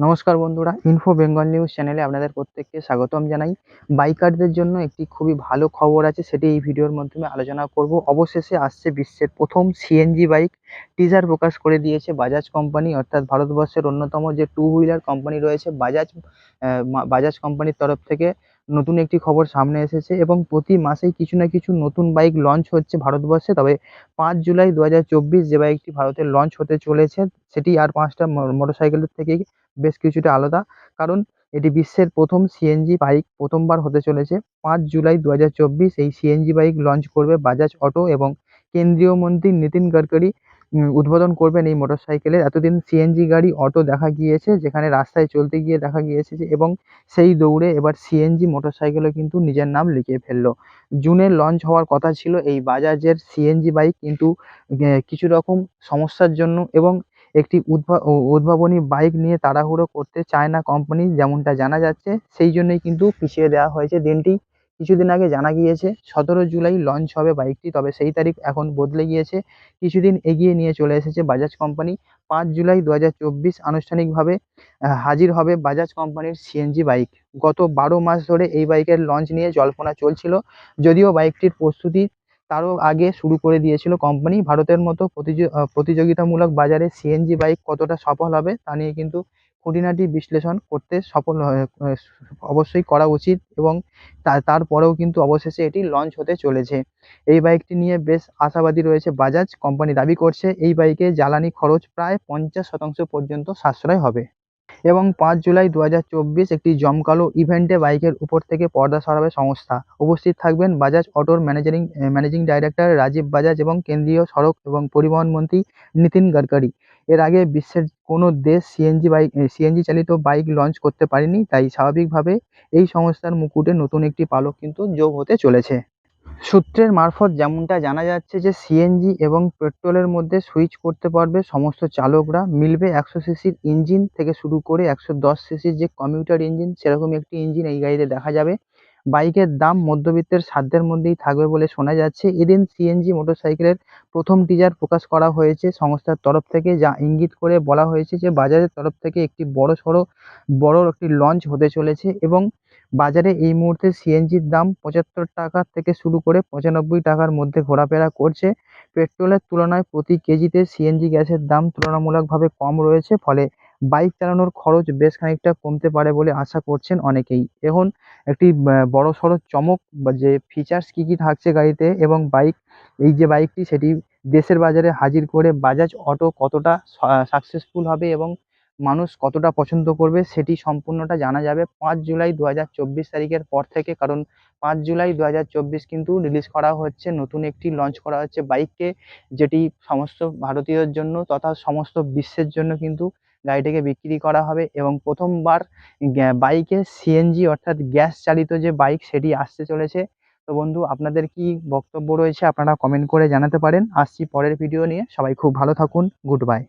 নমস্কার বন্ধুরা info Bengal news চ্যানেলে আপনাদের প্রত্যেককে স্বাগতম জানাই। বাইকারদের জন্য একটি খুবই ভালো খবর আছে, সেটি এই ভিডিওর মাধ্যমে আলোচনা করব। অবশেষে আসছে বিশ্বের প্রথম সিএনজি বাইক। টিজার প্রকাশ করে দিয়েছে বাজাজ কোম্পানি অর্থাৎ ভারতবর্ষের অন্যতম যে টু হুইলার কোম্পানি রয়েছে বাজাজ বাজাজ কোম্পানির তরফ থেকে। নতুন একটি খবর সামনে এসেছে এবং প্রতি মাসেই কিছু না কিছু নতুন বাইক লঞ্চ হচ্ছে ভারতবর্ষে। তবে পাঁচ জুলাই দু হাজার চব্বিশ যে বাইকটি ভারতে লঞ্চ হতে চলেছে, সেটি আর পাঁচটা মোটরসাইকেলের থেকে বেশ কিছুটা আলাদা। কারণ এটি বিশ্বের প্রথম সিএনজি বাইক প্রথমবার হতে চলেছে। পাঁচ জুলাই দু হাজার চব্বিশ এই সিএনজি বাইক লঞ্চ করবে বাজাজ অটো এবং কেন্দ্রীয় মন্ত্রী নীতিন গডকরি। উদ্বোধন করবেন এই মোটরসাইকেলের এতদিন সিএনজি গাড়ি, অটো দেখা গিয়েছে, যেখানে রাস্তায় চলতে গিয়ে দেখা গিয়েছে যে, এবং সেই দৌড়ে এবার সিএনজি মোটরসাইকেলও কিন্তু নিজের নাম লিখিয়ে ফেলল। জুনে লঞ্চ হওয়ার কথা ছিল, এই বাজাজের সিএনজি বাইক কিন্তু কিছু রকম সমস্যার জন্য এবং একটি উদ্ভা উদ্ভাবনী বাইক নিয়ে তাড়াহুড়ো করতে চায় না কোম্পানি যেমনটা জানা যাচ্ছে, সেই জন্যই কিন্তু পিছিয়ে দেওয়া হয়েছে দিনটি। কিছুদিন আগে জানা গিয়েছে, সতেরো জুলাই লঞ্চ হবে বাইকটি তবে সেই তারিখ এখন বদলে গিয়েছে। কিছুদিন এগিয়ে নিয়ে চলে এসেছে বাজাজ কোম্পানি পাঁচ জুলাই দু হাজার চব্বিশ আনুষ্ঠানিকভাবে হাজির হবে বাজাজ কোম্পানির সিএনজি বাইক গত বারো মাস ধরে এই বাইকের লঞ্চ নিয়ে জল্পনা চলছিল, যদিও বাইকটির প্রস্তুতি তারও আগে শুরু করে দিয়েছিল কোম্পানি ভারতের মতো প্রতিযো- প্রতিযোগিতামূলক বাজারে সিএনজি বাইক কতটা সফল হবে তা নিয়ে কিন্তু খুঁটিনাটি বিশ্লেষণ করতে সফল অবশ্যই করা উচিত এবং তারপরেও কিন্তু অবশেষে এটি লঞ্চ হতে চলেছে। এই বাইকটি নিয়ে বেশ আশাবাদী রয়েছে বাজাজ কোম্পানি দাবি করছে, এই বাইকে জ্বালানি খরচ প্রায় পঞ্চাশ শতাংশ পর্যন্ত সাশ্রয় হবে। এবং পাঁচ জুলাই দু হাজার চব্বিশ একটি জমকালো ইভেন্টে বাইকের উপর থেকে পর্দা সরাবে সংস্থা। উপস্থিত থাকবেন বাজাজ অটোর ম্যানেজারিং ম্যানেজিং ডাইরেক্টর রাজীব বাজাজ এবং কেন্দ্রীয় সড়ক এবং পরিবহন মন্ত্রী নীতিন গডকরি। এর আগে বিশ্বের কোনো দেশ সিএনজি বাইক সিএনজি চালিত বাইক লঞ্চ করতে পারেনি, তাই স্বাভাবিকভাবে এই সংস্থার মুকুটে নতুন একটি পালক কিন্তু যোগ হতে চলেছে। সূত্রের মারফত যেমনটা জানা যাচ্ছে যে সিএনজি এবং পেট্রোলের মধ্যে সুইচ করতে পারবে সমস্ত চালকরা। মিলবে একশো সিসির ইঞ্জিন থেকে শুরু করে একশো দশ সিসির যে কমিউটার ইঞ্জিন সেরকম একটি ইঞ্জিন এই গাড়িতে দেখা যাবে। বাইকের দাম মধ্যবিত্তের সাধ্যের মধ্যেই থাকবে বলে শোনা যাচ্ছে। এদিন সিএনজি মোটরসাইকেলের প্রথম টিজার প্রকাশ করা হয়েছে সংস্থার তরফ থেকে, যা ইঙ্গিত করে বলা হয়েছে যে বাজারের তরফ থেকে একটি বড় সড়ো বড় একটি লঞ্চ হতে চলেছে এবং বাজারে এই মুহূর্তে সিএনজির দাম পঁচাত্তর টাকা থেকে শুরু করে পঁচানব্বই টাকার মধ্যে ঘোরাফেরা করছে। পেট্রোলের তুলনায় প্রতি কেজিতে সিএনজি গ্যাসের দাম তুলনামূলকভাবে কম রয়েছে ফলে বাইক চালানোর খরচ বেশ খানিকটা কমতে পারে বলে আশা করছেন অনেকেই। এখন একটি আহ, বড়সড় চমক বা যে ফিচার্স কী কী থাকছে গাড়িতে এবং বাইক এই যে বাইকটি সেটি দেশের বাজারে হাজির করে বাজাজ অটো কতটা সাকসেসফুল হবে এবং মানুষ কতটা পছন্দ করবে সেটি সম্পূর্ণটা জানা যাবে পাঁচ জুলাই দু হাজার চব্বিশ তারিখের পর থেকে। কারণ পাঁচ জুলাই দু হাজার চব্বিশ কিন্তু রিলিজ করা হচ্ছে, নতুন একটি লঞ্চ করা হচ্ছে বাইককে যেটি সমস্ত ভারতীয়র জন্য তথা সমস্ত বিশ্বের জন্য কিন্তু গাড়িটিকে বিক্রি করা হবে এবং প্রথমবার বাইকে সিএনজি অর্থাৎ গ্যাস চালিত যে বাইক সেটি আসতে চলেছে। তো বন্ধু, আপনাদের কি বক্তব্য রয়েছে আপনারা কমেন্ট করে জানাতে পারেন। আসছি পরের ভিডিও নিয়ে। সবাই খুব ভালো থাকুন। Good bye